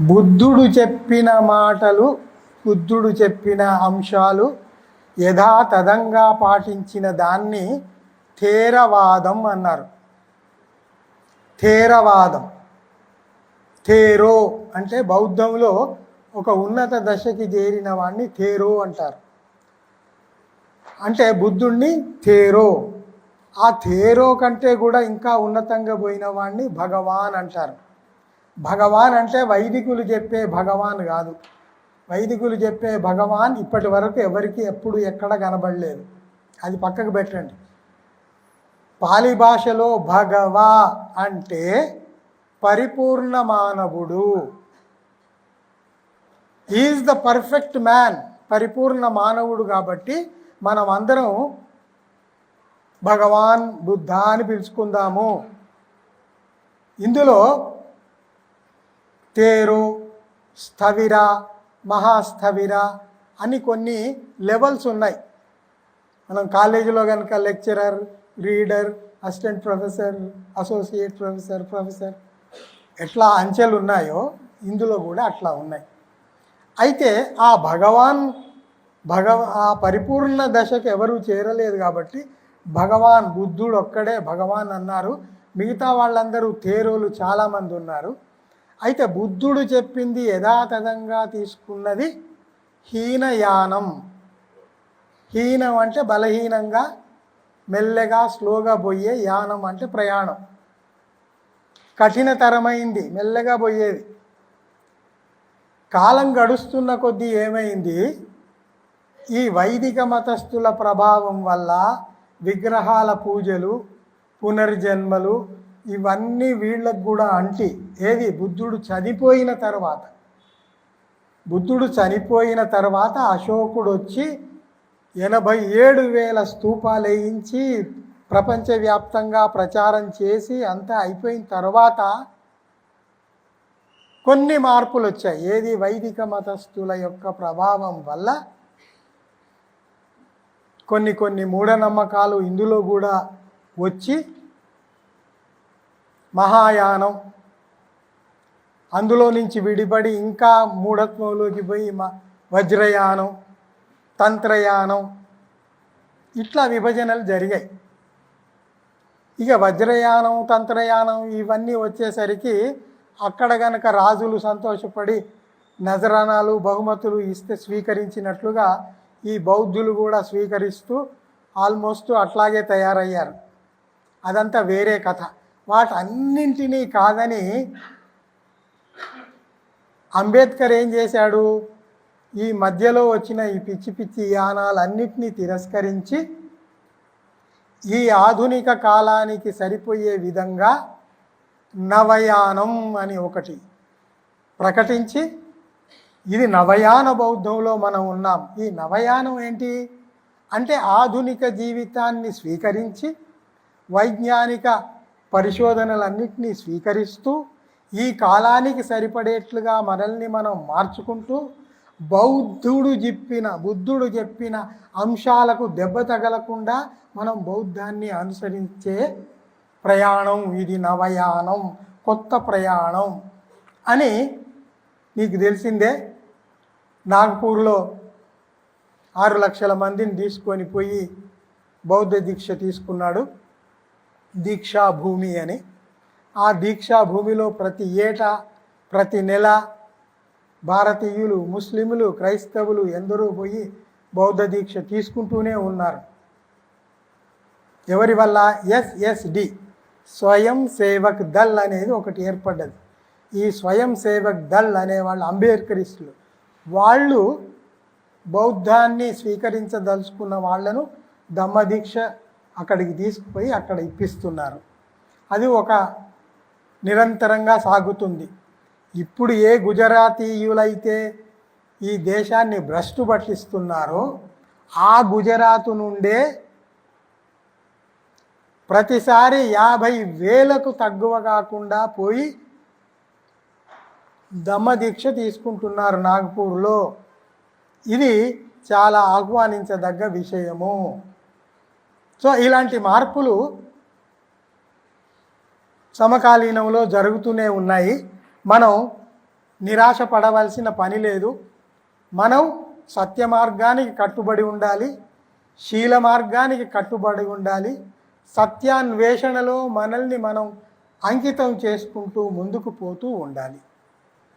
బుద్ధుడు చెప్పిన మాటలు బుద్ధుడు చెప్పిన అంశాలు యథాతథంగా పాటించిన దాన్ని థేరవాదం అన్నారు. థేరవాదం. థేరో అంటే బౌద్ధంలో ఒక ఉన్నత దశకి చేరిన వాడిని థేరో అంటారు. అంటే బుద్ధుణ్ణి థేరో. ఆ థేరో కంటే కూడా ఇంకా ఉన్నతంగా పోయిన వాడిని భగవాన్ అంటారు. భగవాన్ అంటే వైదికులు చెప్పే భగవాన్ కాదు. వైదికులు చెప్పే భగవాన్ ఇప్పటి వరకు ఎవరికి ఎప్పుడు ఎక్కడ కనబడలేదు. అది పక్కకు పెట్టండి. పాలి భాషలో భగవా అంటే పరిపూర్ణ మానవుడు. ఈజ్ ద పర్ఫెక్ట్ మ్యాన్ పరిపూర్ణ మానవుడు కాబట్టి మనం అందరం భగవాన్ బుద్ధ అని పిలుచుకుందాము. ఇందులో తేరు స్థవిర మహాస్థవిర అని కొన్ని లెవెల్స్ ఉన్నాయి. మనం కాలేజీలో కనుక lecturer reader assistant professor associate professor professor ఎట్లా అంచెలు ఉన్నాయో ఇందులో కూడా అట్లా ఉన్నాయి. అయితే ఆ భగవాన్ భగవ ఆ పరిపూర్ణ దశకు ఎవరూ చేరలేదు కాబట్టి భగవాన్ బుద్ధుడు ఒక్కడే భగవాన్ అన్నారు. మిగతా వాళ్ళందరూ తేరోలు చాలామంది ఉన్నారు. అయితే బుద్ధుడు చెప్పింది యథాతథంగా తీసుకున్నది హీనయానం. హీనం అంటే బలహీనంగా మెల్లగా స్లోగా పోయే యానం అంటే ప్రయాణం. కఠినతరమైంది మెల్లగా పోయేది. కాలం గడుస్తున్న కొద్దీ ఏమైంది? ఈ వైదిక మతస్థుల ప్రభావం వల్ల విగ్రహాల పూజలు పునర్జన్మలు ఇవన్నీ వీళ్ళకు కూడా అంటి. ఏది? బుద్ధుడు చనిపోయిన తర్వాత. బుద్ధుడు చనిపోయిన తర్వాత అశోకుడు వచ్చి ఎనభై ఏడు వేల స్తూపాలు వేయించి ప్రపంచవ్యాప్తంగా ప్రచారం చేసి అంతా అయిపోయిన తర్వాత కొన్ని మార్పులు వచ్చాయి ఏది? వైదిక మతస్థుల యొక్క ప్రభావం వల్ల కొన్ని కొన్ని మూఢనమ్మకాలు ఇందులో కూడా వచ్చి మహాయానం. అందులో నుంచి విడిపడి ఇంకా మూఢత్వంలోకి పోయి మ వజ్రయానం తంత్రయానం ఇట్లా విభజనలు జరిగాయి. ఇక వజ్రయానం తంత్రయానం ఇవన్నీ వచ్చేసరికి అక్కడ గనక రాజులు సంతోషపడి నజరానాలు బహుమతులు ఇస్తే స్వీకరించినట్లుగా ఈ బౌద్ధులు కూడా స్వీకరిస్తూ ఆల్మోస్ట్ అట్లాగే తయారయ్యారు. అదంతా వేరే కథ. వాటన్నింటినీ కాదని అంబేద్కర్ ఏం చేశాడు? ఈ మధ్యలో వచ్చిన ఈ పిచ్చి పిచ్చి యానాలన్నిటినీ తిరస్కరించి ఈ ఆధునిక కాలానికి సరిపోయే విధంగా నవయానం అని ఒకటి ప్రకటించి ఇది నవయాన బౌద్ధంలో మనం ఉన్నాం. ఈ నవయానం ఏంటి? అంటే ఆధునిక జీవితాన్ని స్వీకరించి వైజ్ఞానిక పరిశోధనలన్నింటినీ స్వీకరిస్తూ ఈ కాలానికి సరిపడేట్లుగా మనల్ని మనం మార్చుకుంటూ బౌద్ధుడు చెప్పిన బుద్ధుడు చెప్పిన అంశాలకు దెబ్బ తగలకుండా మనం బౌద్ధాన్ని అనుసరించే ప్రయాణం ఇది నవయానం కొత్త ప్రయాణం అని నీకు తెలిసిందే. నాగపూర్లో ఆరు లక్షల మందిని తీసుకొని పోయి బౌద్ధ దీక్ష తీసుకున్నాడు. దీక్షాభూమి అని. ఆ దీక్షాభూమిలో ప్రతి ఏటా ప్రతి నెల భారతీయులు ముస్లింలు క్రైస్తవులు ఎందరో పోయి బౌద్ధ దీక్ష తీసుకుంటూనే ఉన్నారు. ఎవరి వల్ల? ఎస్ఎస్డి స్వయం సేవక్ దల్ అనేది ఒకటి ఏర్పడ్డది. ఈ స్వయం సేవక్ దల్ అనే వాళ్ళు అంబేద్కరిస్టులు. వాళ్ళు బౌద్ధాన్ని స్వీకరించదలుచుకున్న వాళ్ళను దమ్మదీక్ష అక్కడికి తీసుకుపోయి అక్కడ ఇప్పిస్తున్నారు. అది ఒక నిరంతరంగా సాగుతుంది. ఇప్పుడు ఏ గుజరాతీయులైతే ఈ దేశాన్ని భ్రష్టు పట్టిస్తున్నారో ఆ గుజరాత్ నుండే ప్రతిసారి యాభై వేలకు తగ్గువ కాకుండా పోయి దమ్మదీక్ష తీసుకుంటున్నారు నాగపూర్లో. ఇది చాలా ఆహ్వానించదగ్గ విషయము. సో ఇలాంటి మార్పులు సమకాలీనంలో జరుగుతూనే ఉన్నాయి. మనం నిరాశ పడవలసిన పని లేదు. మనం సత్య మార్గానికి కట్టుబడి ఉండాలి. శీల మార్గానికి కట్టుబడి ఉండాలి. సత్యాన్వేషణలో మనల్ని మనం అంకితం చేసుకుంటూ ముందుకు పోతూ ఉండాలి.